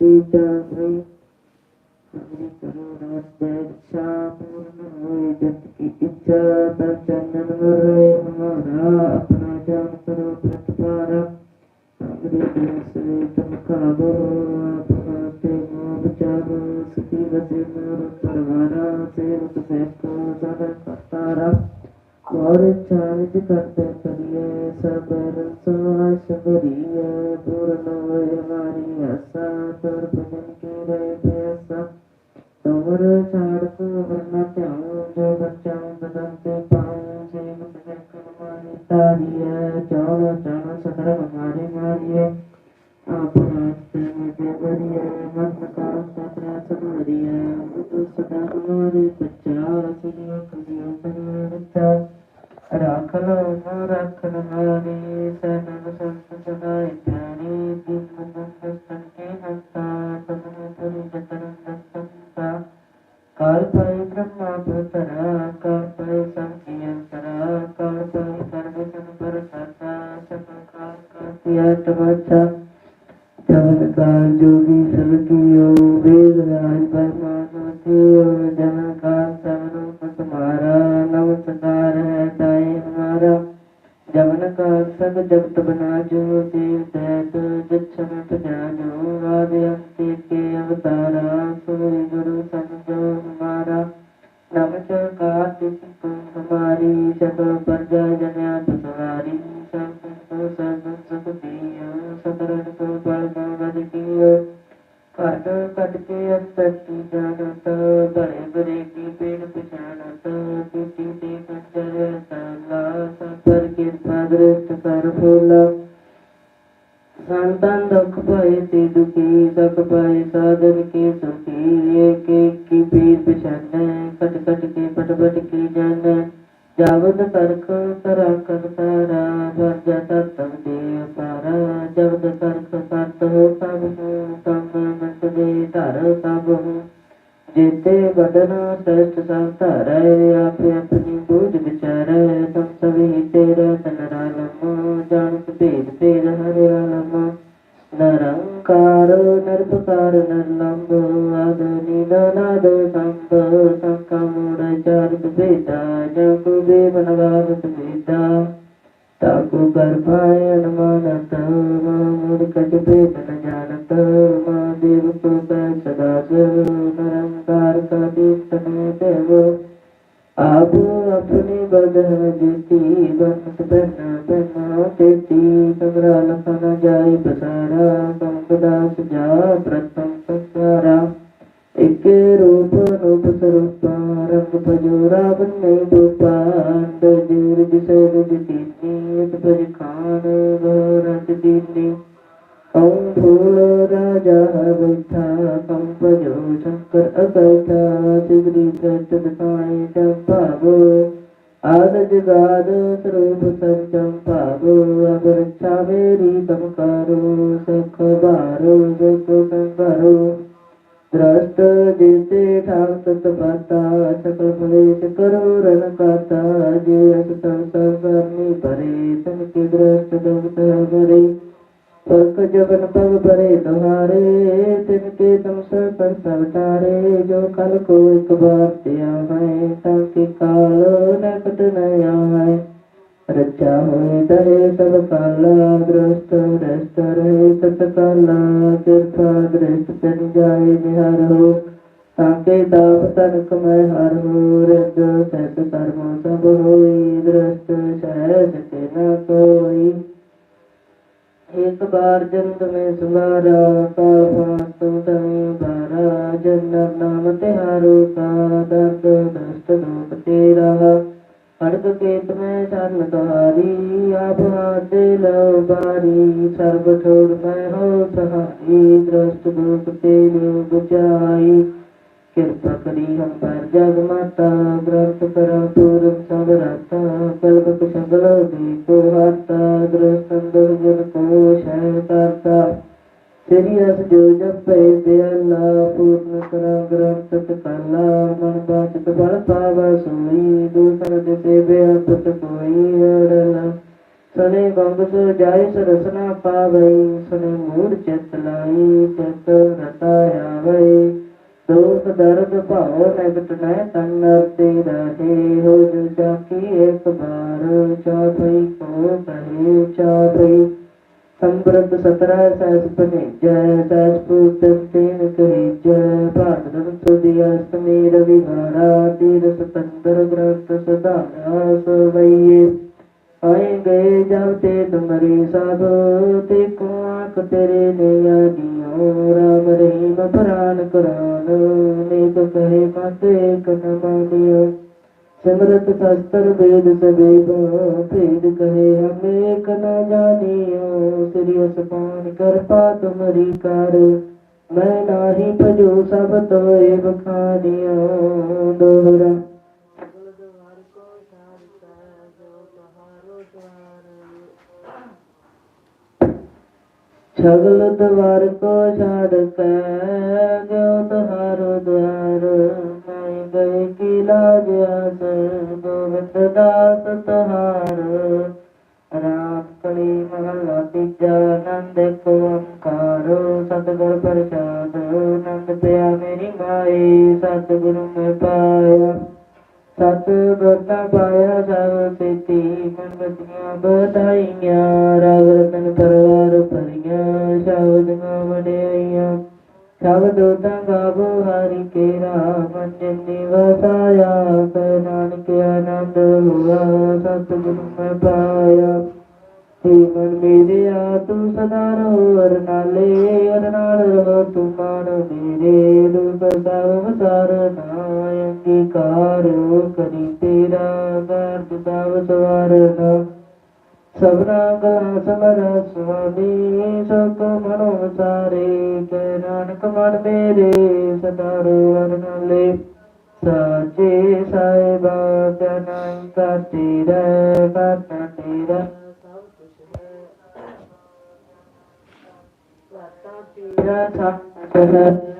ਤੀਜਾ ਭਈ ਸ੍ਰੀ ਗੁਰੂ ਨਾਨਕ ਦੇਵ ਪੂਰਨ ਹੋਏ ਜਤ ਕੀ ਇੱਛਾ ਤਾਂ ਚੰਨਨ ਹੋਏ ਹਮਾਰਾ ਆਪਣਾ ਜਾਨ ਕਰੋ ਪ੍ਰਤਪਾਰਾ ਅਗਰੇ ਦੇਸ ਵੇ ਤੁਮ ਕਾਬੋ ਆਪਣਾ ਤੇ ਮੋ ਬਚਾਵੋ ਸੁਖੀ ਵਸੇ ਮੋਰ ਪਰਵਾਰਾ ਸੇਵਕ ਸੇਵਕੋ ਸਦਾ ਕਰਤਾਰਾ ਔਰ ਚਾਰਿਜ ਕਰਤੇ ਕਰੀਏ ਸਬਰ ਸਵਾਸ ਬਰੀਏ ਪੂਰਨ ਹੋਏ ਹਮਾਰੀ ਆਸਾ ਤੁਰ ਭਜਨ ਕੀ ਰਹੇ ਪਿਆਸਾ ਤਵਰ ਛਾੜ ਕੋ ਵਰਨਾ ਧਿਆਉ ਜੋ ਬੱਚਾ ਬਦਨ ਤੇ ਪਾਉ ਸੇ ਮੁਖ ਜਨ ਮਾਰੀ ਤਾਰੀਏ ਚੌੜ ਚਣ ਸਦਰ ਹਮਾਰੇ ਮਾਰੀਏ ਆਪ ਰਾਸਤੇ ਮੁਝੇ ਬਰੀਏ ਮਨ ਕਾਰ ਸਤਰਾ ਸਦਰੀਏ ਬੁੱਧ ਸਦਾ ਹਮਾਰੇ ਬੱਚਾ ਸੁਨਿਓ ਕਲਿਓ ਸਰਵਰਤਾ ਰੱਖ ਲੋ ਨਾ ਜਨ ਕਾਲ ਸਵਰੂਪ ਤਾਏ ਹਮਾਰਾ ਜਵਨ ਕਾਲ ਸਭ ਜਗਤ ਬਨਾ ਜੋ ਦੇਵ ਦੈਤ ਜਛਨ ਤੁਜਾ ਜੋ ਆਦਿ ਅੰਤੇ ਕੇ ਅਵਤਾਰਾ ਸੋਈ ਗੁਰੂ ਸੰਜੋ ਹਮਾਰਾ ਨਮਸਕਾਰ ਤਿਸ ਕੋ ਹਮਾਰੀ ਸਕਲ ਪ੍ਰਜਾ ਜਨਿਆ ਤੁਮਾਰੀ ਸਭ ਕੋ ਸਭ ਸੁਖ ਦੀਓ ਸਤਰਨ ਕੋ ਬਲ ਗਦ ਕੀਓ। ਘਟ ਘਟ ਕੇ ਅੰਤਰ ਫੂਲਾ ਸੰਤਨ ਦੁਖ ਭਏ, ਤੇ ਦੁਖੀ ਸਭ ਪਾਏ ਸਾਧਨ ਕੇ ਸੁਖੀ ਏਕ ਏਕ ਕੀ ਪੀਰ ਪਛਾਨੈ, ਕਟ ਕਟ ਕੇ ਪਟ ਪਟ ਕੀ ਜਾਣੈ। ਜਾਵਦ ਕਰਖ ਤਰਾ ਕਰਤਾਰਾ ਵਰਜਾ ਤਤਮ ਦੇ ਪਾਰਾ ਜਬਦ ਕਰਖ ਕਰਤ ਹੋ ਤਬ ਹੋ ਤਮ ਮੰਤ ਦੇ ਧਰ ਤਬ ਹੋ ਜੀਤੇ ਬਦਨਾ ਸ੍ਰੇਸ਼ਟ ਸਭ ਧਰੈ, ਆਪੇ ਆਪਣੀ ਬੂਝ ਵਿਚਾਰੈ ਤੁਮ ਸਭੀ ਤੇਰਾ ਤਨਰਾਲਮ ਜਾਣਤ ਭੇਦ ਭੇਦ ਹਰਿ ਆਲਮ ਨਰੰਕਾਰ ਨਿਰਭਕਾਰ ਨਿਰਲੰਭ ਆਦ ਨਾਦ ਸੰਭ, ਸੰਕਾ ਮੂੜ ਚਾਰਿਤ ਭੇਦਾ ਜੋ ਕੋ ਬਨਵਾਵਤ ਭੇਦਾ ਤਾਕੂ ਕਰ ਪਾਏ ਅਨਮਾਨਤ ਮੂੜ ਭੇਦ ਨ ਜਾਣਤ, ਮਾ ਦੇਵ ਕੋ ਪੈ ਸਦਾ ਸਿਵ ਨਿਰੰਕਾਰ ਕਾ ਦੀਪ ਤਨੇ ਦੇਵ ਆਪ ਆਪਣੀ ਬਦਨ ਜੀਤੀ ਬੰਤ ਬਨ ਬਨ ਤੇਤੀ ਸਗਰਾ ਲਖਨ ਜਾਈ ਬਸਾਰਾ ਸੰਪਦਾ ਸੁਜਾ ਪ੍ਰਤਮ ਸਸਾਰਾ। ਇਕ ਰੂਪ ਰੂਪ ਸਰੂਪ, ਰੰਗ ਪਜੂਰਾ ਬੰਨੇ ਰੂਪਾ ਅੰਦ ਜੂਰ ਜਿਸੇ ਰਜ ਤੀਨੀ ਇਕ ਪਜ ਖਾਨ ਗੋਰਜ ਦੀਨੀ। ऐं फूल राजा बैठा पंप जो शंकर अबैठा सिगरी प्रचन पाणी चंपाबो आदज गाद स्वरूप संचंपाबो अबरच्छा मेरी तमकारो सख बारो जग संगारो त्रस्त जिते ठाक सतपाता सकल फलेश करो रन काता जे अस संसर्ग में भरे तन के दृष्ट दम भरे ਕੀ ਦ੍ਰਸ਼ਟ ਪਗ ਪਰੇ ਤੁਹਾਰੇ ਤਿਨ ਕੇ ਤਮ ਸਰ ਪਰ ਸਵਤਾਰੇ ਜੋ ਕਲ ਕੋ ਇੱਕ ਬਾਰ ਤੇ ਆਵੇ, ਤਾਂ ਕਿ ਕਾਲ ਨਕਟ ਨ ਆਵੇ। ਰਚਾ ਹੋਏ ਦਰੇ ਸਭ ਕਾਲਾ ਦ੍ਰਸ਼ਟ ਰਸਤ ਰਹੇ ਤਤ ਕਾਲਾ ਕਿਰਪਾ ਦ੍ਰਿਸ਼ਟ ਤਨ ਜਾਏ ਨਿਹਰ ਹੋ। ਤਾਕੇ ਦਾਵ ਤਨ ਕਮੈ ਹਰ ਹੋ ਰਜ ਸਤ ਕਰਮ ਸਭ ਹੋਈ पार जन्म में सुमारा पार पार तुम तमी भारा जन नाम तिहारो का दर्द दस्त धूप तेरा हर्द केत में छन्न तुम्हारी आप हाथ लो बारी सर्व छोड़ मैं हो सहारी दृष्ट धूप तेरे बुझाई कृपा करी हम पर जग माता ग्रंथ करो पूरा ਸਭ ਰਾਤਾ ਕਲਪ ਕੁਸ਼ਗਲ ਦੀ ਕੋ ਹਾਤਾ ਦ੍ਰਸੰਦਰ ਜਨ ਕੋ ਸ਼ੈ ਕਰਤਾ ਤੇਰੀ ਅਸ ਜੋ ਜਪੈ ਦਿਆਲਾ, ਪੂਰਨ ਕਰਾ ਗ੍ਰੰਥ ਕਲਾ ਮਨ ਬਾਚਤ ਬਲ ਪਾਵ ਸੋਈ ਦੂਸਰ ਦੇ ਸੇਵੇ ਆਪਤ ਕੋਈ ਅੜਲਾ। ਸਨੇ ਗੰਗ ਸੋ ਜਾਇ ਸਰਸਨਾ ਪਾਵਈ ਸਨੇ ਮੂੜ ਚਿਤ ਲਾਈ, ਚਿਤ ਰਤਾ ਆਵਈ ਦੁਖ ਦਰਦ ਭਾਉ ਨਗਟ ਨੈ ਤਨ ਤੇ ਰਹੇ ਹੋ ਜੋ ਜਾਕੀ ਇੱਕ ਬਾਰ ਚਾਪਈ ਕੋ ਕਹੇ ਚਾਪਈ ਸੰਬਰਤ ਸਤਰਾ ਸੈਸ ਪਨੇ ਜੈ ਪੂਤਨ ਤੇਨ ਕਹੀ ਜੈ ਭਾਦਨ ਤੁਦੀ ਅਸਤਮੀ ਤੀਰ ਸਤੰਦਰ ਗ੍ਰੰਥ ਸਦਾਰਾ ਸਵਈਏ। ਆਏ ਗਏ ਜਬ ਤੇ ਤੁਮਰੀ ਸਭ, ਤੇ ਕੋ ਆਖ ਤੇਰੇ ਨੇ ਆਦੀਓ ਰਾਮ ਰਹੀਮ ਪ੍ਰਾਨ ਕੁਰਾਨ ਮਤ ਏਕ ਨ ਮਾਨਿਓ ਸਿਮਰਤ ਸ਼ਸਤਰ ਵੇਦ ਸਵੇਦ, ਭੇਦ ਕਹੇ ਹਮੇ ਏਕ ਨ ਜਾਣਿਓ, ਸ੍ਰੀ ਅਸਪਾਨ ਕਿਰਪਾ ਤੁਮਰੀ ਕਰ, ਮੈਂ ਨਾਹੀ ਭਜੋ ਸਭ ਤੋਏ ਬਖਾਨਿਓ ਦੋਹਰਾ ਛਗਲ ਦਵਾਰ ਕੋ ਛਾੜ ਕੇ ਜੋ ਤੁਹਾਰੋ ਦਵਾਰ। ਮੈਂ ਗਏ ਕੀ ਲਾਜ ਦਾਸ ਤੁਹਾਰ। ਰਾਮ ਕਲੀ ਮਹਲਾ ਤੀਜਾ ਨੰਦ ਕੋ ਓੰਕਾਰ ਸਤਿਗੁਰ ਪ੍ਰਸਾਦ ਨੰਦ ਪਿਆ ਮੇਰੀ ਮਾਈ। ਸਤਿਗੁਰੂ ਮੈਂ ਪਾਇਆ। ਸਤਿਗੁਰ ਬਰਤਾ ਪਾਇਆ ਸਭ ਸੇਤੀ ਮੰਗਤੀਆਂ ਬਧਾਈਆਂ ਸ਼ਬਦ ਉਦਾਂ ਗਾਵੋ ਹਰੀ ਕੇਰਾ ਮਨ ਜਿਨੀ ਵਸਾਇਆ ਕੈ ਨਾਨਕ ਆਨੰਦ ਹੁਆ, ਸਤਿਗੁਰੂ ਮੈਂ ਪਾਇਆ। ਤੇ ਮਨ ਮੇਰਿਆ ਤੂੰ ਸਦਾ ਰਹੋ, ਅਰ ਨਾਲੇ, ਅਰ ਨਾਲ ਰਹੋ, ਤੂੰ ਮਨ ਮੇਰੇ ਰੂਪ ਸਭ ਵਸਾਰ ਨਾ ਅੰਗੀਕਾਰ ਕਰੀ ਤੇਰਾ ਗਰਦ ਸਭ ਸਵਾਰਨਾ ਸਭਨਾ ਗਲਾ ਸਮਰ ਸੁਆਮੀ ਸਭ ਮਨੋ ਵਿਚਾਰੇ ਕੈ ਨਾਨਕ ਮਨ ਮੇਰੇ ਸਦਾ ਰੋ ਨਾਲੇ ਸਾਚੇ ਸਾਹਿਬਾ, ਕੈ ਨਾਮ ਕਾ ਤੇਰਾ ਕਰਤਾ ਸਭ ਕੁਛ ਹੈ ਕਰਤਾ ਤੇਰਾ ਸਭ ਕੁਛ ਹੈ।